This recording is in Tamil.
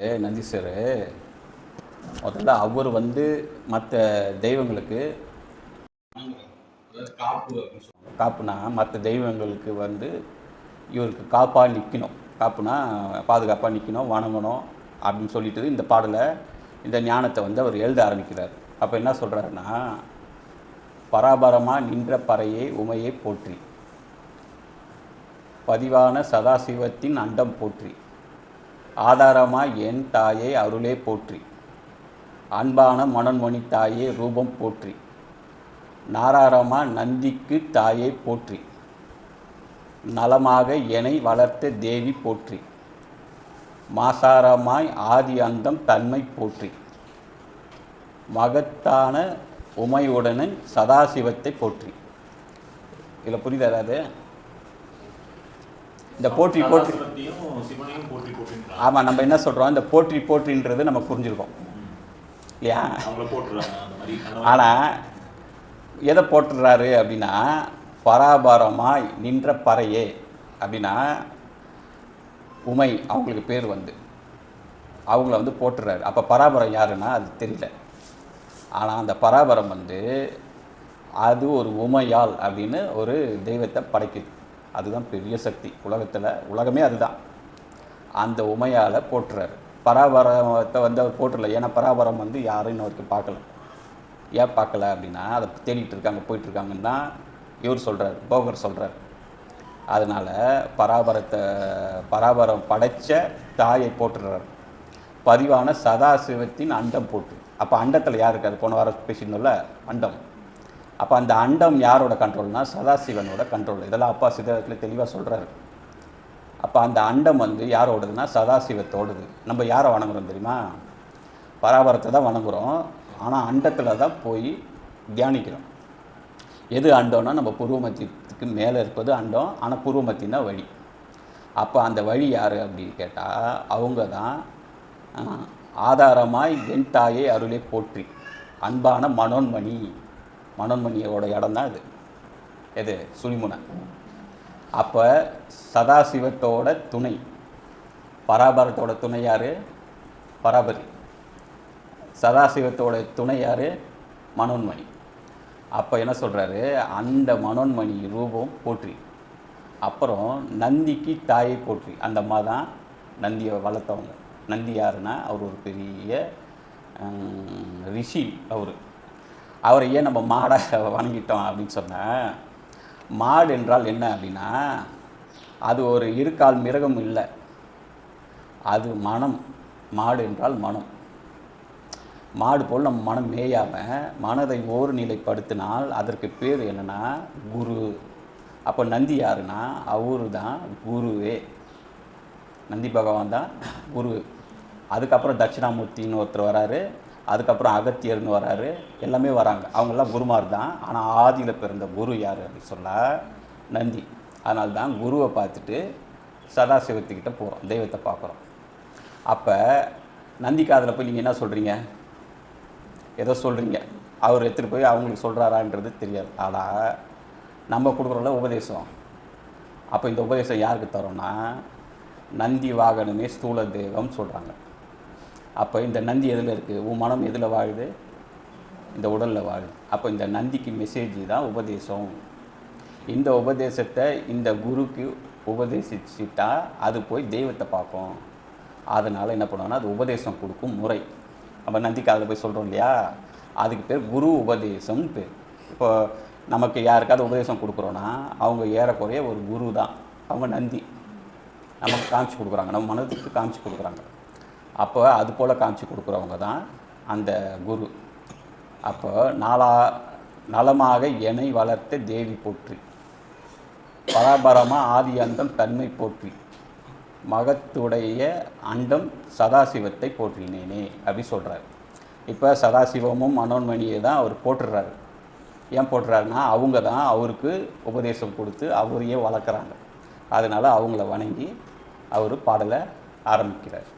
ஏ நந்தீஸ்வரர் முதல்ல அவர் வந்து மற்ற தெய்வங்களுக்கு காப்பு காப்புனா மற்ற தெய்வங்களுக்கு வந்து இவருக்கு காப்பாக நிற்கணும் காப்புனா பாதுகாப்பாக நிற்கணும் வணங்கணும் அப்படின்னு சொல்லிட்டு இந்த பாடலை இந்த ஞானத்தை வந்து அவர் எழுத ஆரம்பிக்கிறார். அப்போ என்ன சொல்கிறாருன்னா பராபரமாக நின்ற பறையை உமையை போற்றி பதிவான சதாசிவத்தின் அண்டம் போற்றி ஆதாரமாய் என் தாயை அருளே போற்றி. அன்பான மனன்மணி தாயே ரூபம் போற்றி. நாராரமா நந்திக்கு தாயை போற்றி. நலமாக என்னை வளர்த்த தேவி போற்றி. மாசாரமாய் ஆதி அந்தம் தன்மை போற்றி. மகத்தான உமையுடனே சதாசிவத்தை போற்றி. இதில் புரியுதா இந்த போற்றி போற்றி. ஆமாம் நம்ம என்ன சொல்கிறோம் இந்த போற்றி போற்றின்றது நம்ம புரிஞ்சிருக்கோம். இல்லையா? ஆனால் எதை போட்டுறாரு அப்படின்னா பராபரமாய் நின்ற பறையே அப்படின்னா உமை அவங்களுக்கு பேர் வந்து. அவங்கள வந்து போட்டுறாரு. அப்போ பராபரம் யாருன்னா அது தெரியல. ஆனால் அந்த பராபரம் வந்து அது ஒரு உமையாள் அப்படின்னு ஒரு தெய்வத்தை படைக்குது. அதுதான் பெரிய சக்தி. உலகத்தில் உலகமே அதுதான். அந்த உமையால் போட்டுறாரு பராபரத்தை வந்து அவர் போட்டுடல ஏன்னா பராபரம் வந்து யாரும் இன்ன வரைக்கும் பார்க்கல. ஏன் பார்க்கல அப்படின்னா அதை தேடிட்டு இருக்காங்க போயிட்டுருக்காங்கன்னு தான் இவர் சொல்கிறார் போகர் சொல்கிறார் அதனால் பராபரத்தை பராபரம் படைச்ச தாயை போட்டுடுறார் பதிவான சதாசிவத்தின் அண்டம் போட்டு அப்போ அண்டத்தில் யார் இருக்காது போன வாரம் பேசியிருந்தோம்ல அண்டம். அப்போ அந்த அண்டம் யாரோட கண்ட்ரோல்னா சதாசிவனோட கண்ட்ரோல் இதெல்லாம் அப்பா சிதத்தில் தெளிவாக சொல்கிறாரு அப்போ அந்த அண்டம் வந்து யாரோடதுன்னா சதாசிவத்தோடது. நம்ம யாரை வணங்குறோம் தெரியுமா? பராபரத்தை தான் வணங்குகிறோம் ஆனால் அண்டத்தில் தான் போய் தியானிக்கிறோம். எது அண்டம்னா நம்ம பூர்வமத்தியத்துக்கு மேலே இருப்பது அண்டம் ஆனால் பூர்வமத்தியம் தான் வழி. அப்போ அந்த வழி யார் அப்படின்னு கேட்டால் அவங்க தான் ஆதாரமாய் என் தாயை அருளே போற்றி. அன்பான மனோன்மணி. மனோன்மணியோட இடம் தான் இது. எது? சுனிமுனை. அப்போ சதாசிவத்தோட துணை. பராபரத்தோட துணை யார்? பராபரி. சதாசிவத்தோட துணை யார்? மனோன்மணி. அப்போ என்ன சொல்கிறாரு அந்த மனோன்மணி ரூபம் போற்றி. அப்புறம் நந்திக்கு தாயை போற்றி. அந்த அம்மா தான் நந்தியை வளர்த்தவங்க. நந்தி யாருன்னா? அவர் ஒரு பெரிய ரிஷி அவர். அவரை ஏன் நம்ம மாடை வணங்கிட்டோம் அப்படின்னு சொன்னேன் மாடு என்றால் என்ன அப்படின்னா அது ஒரு இருக்கால் மிருகம் இல்லை. அது மனம். மாடு என்றால் மனம். மாடு போல் நம்ம மனம் மேயாமல் மனதை ஓர் நிலைப்படுத்தினால் அதற்கு பேர் என்னன்னா குரு. அப்போ நந்தி யாருன்னா அவரு தான் குருவே. நந்தி பகவான் தான் குரு. அதுக்கப்புறம் தட்சிணாமூர்த்தின்னு ஒருத்தர் வராரு. அதுக்கப்புறம் அகத்தியர்னு வராரு. எல்லாமே வராங்க. அவங்கெல்லாம் குருமார் தான். ஆனால் ஆதியில் பிறந்த குரு யார் அப்படின்னு சொன்னால் நந்தி. அதனால தான் குருவை பார்த்துட்டு சதாசிவத்துக்கிட்ட போகிறோம் தெய்வத்தை பார்க்குறோம். அப்போ நந்தி காதில் போய் நீங்கள் என்ன சொல்கிறீங்க ஏதோ சொல்கிறீங்க அவர் எடுத்துகிட்டு போய் அவங்களுக்கு சொல்கிறாரான்றது தெரியாது. ஆனால் நம்ம கொடுக்குறோம்ல உபதேசம். அப்போ இந்த உபதேசம் யாருக்கு தரோம்னா நந்தி வாகனமே ஸ்தூல தெய்வம் சொல்கிறாங்க அப்போ இந்த நந்தி எதில் இருக்குது உன் மனம் எதில் வாழுது? இந்த உடலில் வாழுது. அப்போ இந்த நந்திக்கு மெசேஜ் தான் உபதேசம். இந்த உபதேசத்தை இந்த குருக்கு உபதேசிச்சிட்டா அது போய் தெய்வத்தை பார்க்கும். அதனால் என்ன பண்ணுவோம்னா அது உபதேசம் கொடுக்கும் முறை. நம்ம நந்திக்கு காதில் போய் சொல்கிறோம் இல்லையா? அதுக்கு பேர் குரு உபதேசம்னு பேர். இப்போ நமக்கு யாருக்காவது உபதேசம் கொடுக்குறோன்னா அவங்க ஏறக்குறைய ஒரு குரு தான். அவங்க நந்தி. நமக்கு காமிச்சு கொடுக்குறாங்க. நம்ம மனதுக்கு காமிச்சு கொடுக்குறாங்க. அப்போ அது போல் காமிச்சு கொடுக்குறவங்க தான் அந்த குரு. அப்போ நாளா நலமாக எனை வளர்த்த தேவி போற்றி. பராபரமாக ஆதி அந்தம் தன்மை போற்றி. மகத்துடைய அண்டம் சதாசிவத்தை போற்றினேனே அப்படி சொல்கிறார் இப்போ சதாசிவமும் மனோன்மணியை தான் அவர் போட்டுடுறாரு ஏன் போட்டுறாருன்னா அவங்க தான் அவருக்கு உபதேசம் கொடுத்து அவரையே வளர்க்குறாங்க. அதனால் அவங்கள வணங்கி அவர் பாடலை ஆரம்பிக்கிறார்.